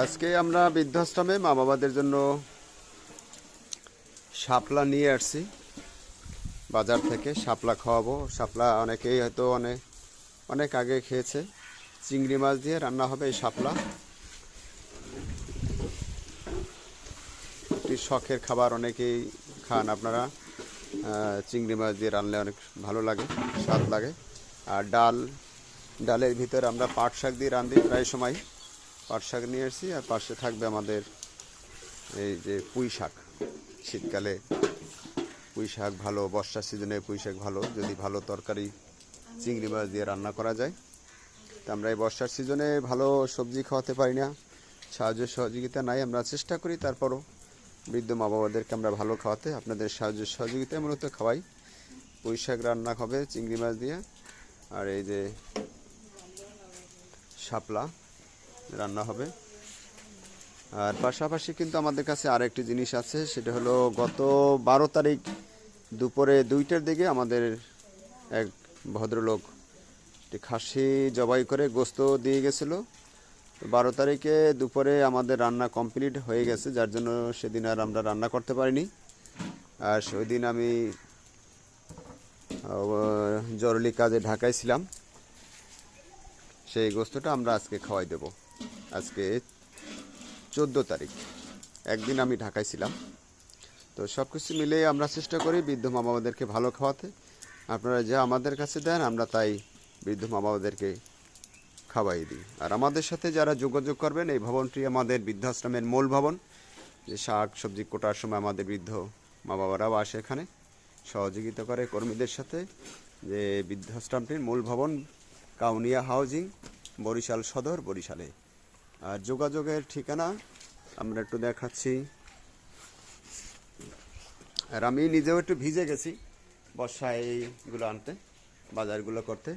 আজকে আমরা বৃদ্ধাশ্রমে মা বাবাদের জন্য শাপলা নিয়ে আসছি। বাজার থেকে শাপলা খাওয়াবো। শাপলা অনেকেই হয়তো অনেক অনেক আগে খেয়েছে। চিংড়ি মাছ দিয়ে রান্না হবে এই শাপলা। একটি শখের খাবার অনেকেই খান আপনারা। চিংড়ি মাছ দিয়ে রান্নলে অনেক ভালো লাগে, স্বাদ লাগে। আর ডাল, ডালের ভিতরে আমরা পাট শাক দিয়ে রান্ধি প্রায় সময়। পাট শাক নিয়ে এসেছি আর পাশে থাকবে আমাদের এই যে পুঁই শাক। শীতকালে পুঁই শাক ভালো, বর্ষার সিজনে পুঁই শাক ভালো, যদি ভালো তরকারি, চিংড়ি মাছ দিয়ে রান্না করা যায়। তা আমরা এই বর্ষার সিজনে ভালো সবজি খাওয়াতে পারি না, সাহায্য সহযোগিতা নাই, আমরা চেষ্টা করি তারপরও বৃদ্ধ মা বাবাদেরকে আমরা ভালো খাওয়াতে, আপনাদের সাহায্য সহযোগিতায় মূলত খাওয়াই। পুঁই শাক রান্না হবে, চিংড়ি মাছ দিয়ে, আর এই যে শাপলা রান্না হবে। আর পাশাপাশি কিন্তু আমাদের কাছে আরেকটি জিনিস আছে, সেটা হলো গত বারো তারিখ দুপুরে দুইটার দিকে আমাদের এক ভদ্রলোক একটি খাসি জবাই করে গোস্ত দিয়ে গেছিল। বারো তারিখে দুপুরে আমাদের রান্না কমপ্লিট হয়ে গেছে, যার জন্য সেদিন আর আমরা রান্না করতে পারিনি। আর ওই দিন আমি জরুরি কাজে ঢাকায় ছিলাম। সেই গোস্তটা আমরা আজকে খাওয়াই দেব। আজকে চোদ্দ তারিখ। একদিন আমি ঢাকায় ছিলাম। তো সব কিছু মিলে আমরা চেষ্টা করি বৃদ্ধ মা বাবাদেরকে ভালো খাওয়াতে। আপনারা যা আমাদের কাছে দেন, আমরা তাই বৃদ্ধ মা বাবাদেরকে খাওয়াই দিই। আর আমাদের সাথে যারা যোগাযোগ করবেন, এই ভবনটি আমাদের বৃদ্ধাশ্রমের মূল ভবন। যে শাক, সবজি কোটার সময় আমাদের বৃদ্ধ মা বাবারাও আসে এখানে। সহযোগিতা করে কর্মীদের সাথে যে বৃদ্ধাশ্রমটির মূল ভবন, কাউনিয়া হাউজিং, বরিশাল সদর, বরিশালে। আর যোগাযোগের ঠিকানা আমরা একটু দেখাচ্ছি। আর আমি নিজেও একটু ভিজে গেছি বর্ষায় এইগুলো আনতে, বাজারগুলো করতে।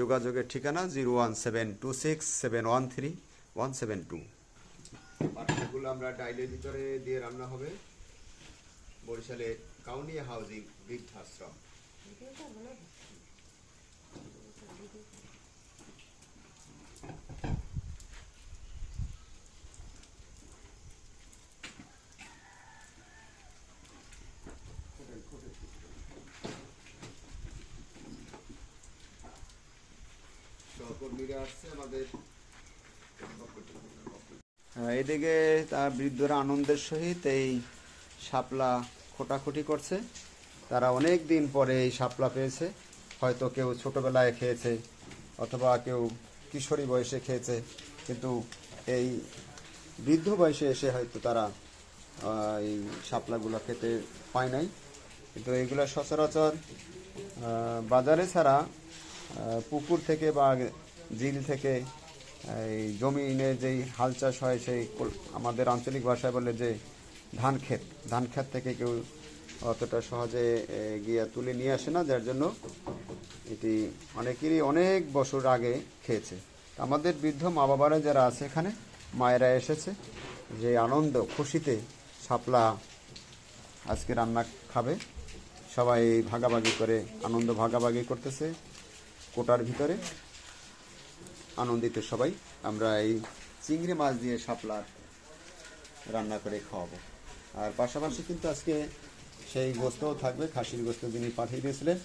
যোগাযোগের ঠিকানা zero one seven two six seven one three one seven two. পাঠাগুলো আমরা ডাইলের ভিতরে দিয়ে রান্না হবে। বরিশালের কাউনিয়া হাউজিং বৃদ্ধাশ্রম। এদিকে তার বৃদ্ধরা আনন্দের সহিত এই শাপলা খোটাখুটি করছে। তারা অনেক দিন পরে এই শাপলা পেয়েছে। হয়তো কেউ ছোটবেলায় খেয়েছে অথবা কেউ কিশোরী বয়সে খেয়েছে, কিন্তু এই বৃদ্ধ বয়সে এসে হয়তো তারা এই শাপলাগুলো খেতে পায় নাই। কিন্তু এইগুলো সচরাচর বাজারে ছাড়া পুকুর থেকে বা জিল থেকে, এই জমিনে যেই হাল চাষ হয়, সেই আমাদের আঞ্চলিক ভাষায় বলে যে ধান ক্ষেত। ধান ক্ষেত থেকে কেউ অতটা সহজে গিয়ে তুলে নিয়ে আসে না, যার জন্য এটি অনেকেরই অনেক বছর আগে খেয়েছে। আমাদের বৃদ্ধ মা বাবারা যারা আছে এখানে, মায়েরা এসেছে, যে আনন্দ, খুশিতে শাপলা আজকে রান্না খাবে। সবাই ভাগাভাগি করে, আনন্দ ভাগাভাগি করতেছে। কোটার ভিতরে। আনন্দিত সবাই। আমরা এই চিংড়ি মাছ দিয়ে শাপলার রান্না করে খাওয়াবো। আর পাশাপাশি কিন্তু আজকে সেই গোস্তও থাকবে, খাসির গোস্ত যিনি পাঠিয়ে দিয়েছিলেন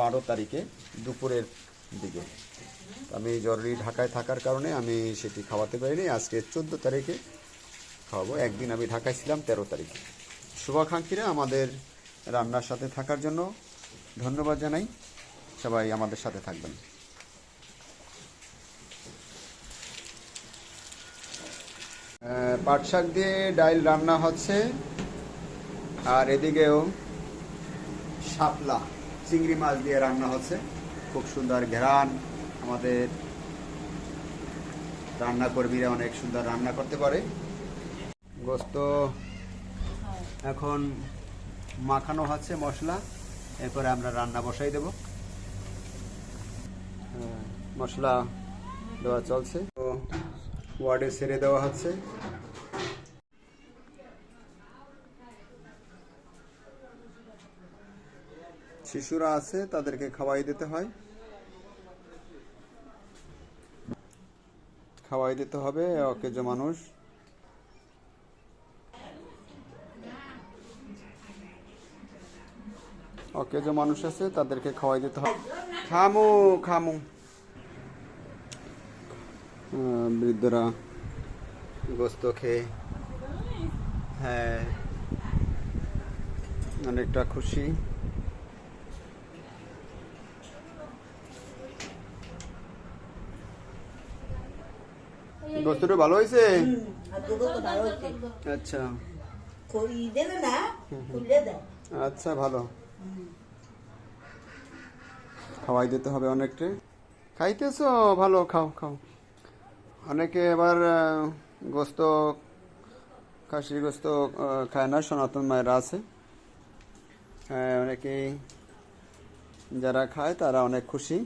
বারো তারিখে দুপুরের দিকে। আমি জরুরি ঢাকায় থাকার কারণে আমি সেটি খাওয়াতে পারিনি। আজকে চোদ্দ তারিখে খাওয়াবো। একদিন আমি ঢাকায় ছিলাম তেরো তারিখে। শুভাকাঙ্ক্ষীরা আমাদের রান্নার সাথে থাকার জন্য ধন্যবাদ জানাই। সবাই আমাদের সাথে থাকবেন। পাট শাক দিয়ে ডাইল রান্না হচ্ছে। আর এদিকেও শাপলা, চিংড়ি মাছ দিয়ে রান্না হচ্ছে। খুব সুন্দর ঘেরান আমাদের রান্না কর্মীরা অনেক সুন্দর রান্না করতে পারে। গোস্ত এখন মাখানো হচ্ছে মশলা। এরপরে আমরা রান্না বসাই দেব। মশলা দেওয়া চলছে। তো ওয়ার্ডে ছেড়ে দেওয়া হচ্ছে। শিশুরা আছে, তাদেরকে খাওয়াই দিতে হয়। খাওয়াই দিতে হবে, অকেজো মানুষ। অকেজো মানুষ আছে, তাদেরকে খাওয়াই দিতে হবে। খামু খামু বৃদ্ধরা। গোস্ত খেয়ে। হ্যাঁ। অনেকটা খুশি। গোস্তটা ভালো হয়েছে? আর দুটো তো ভালো হচ্ছে আচ্ছা। আচ্ছা ভালো। খাওয়াই দিতে হবে অনেককে। খাইতেছো? ভালো, খাও খাও। অনেকে এবার গোস্ত, খাসির গোস্ত খায় না, সনাতন মায়েরা আছে। হ্যাঁ অনেকেই যারা খায় তারা অনেক খুশি।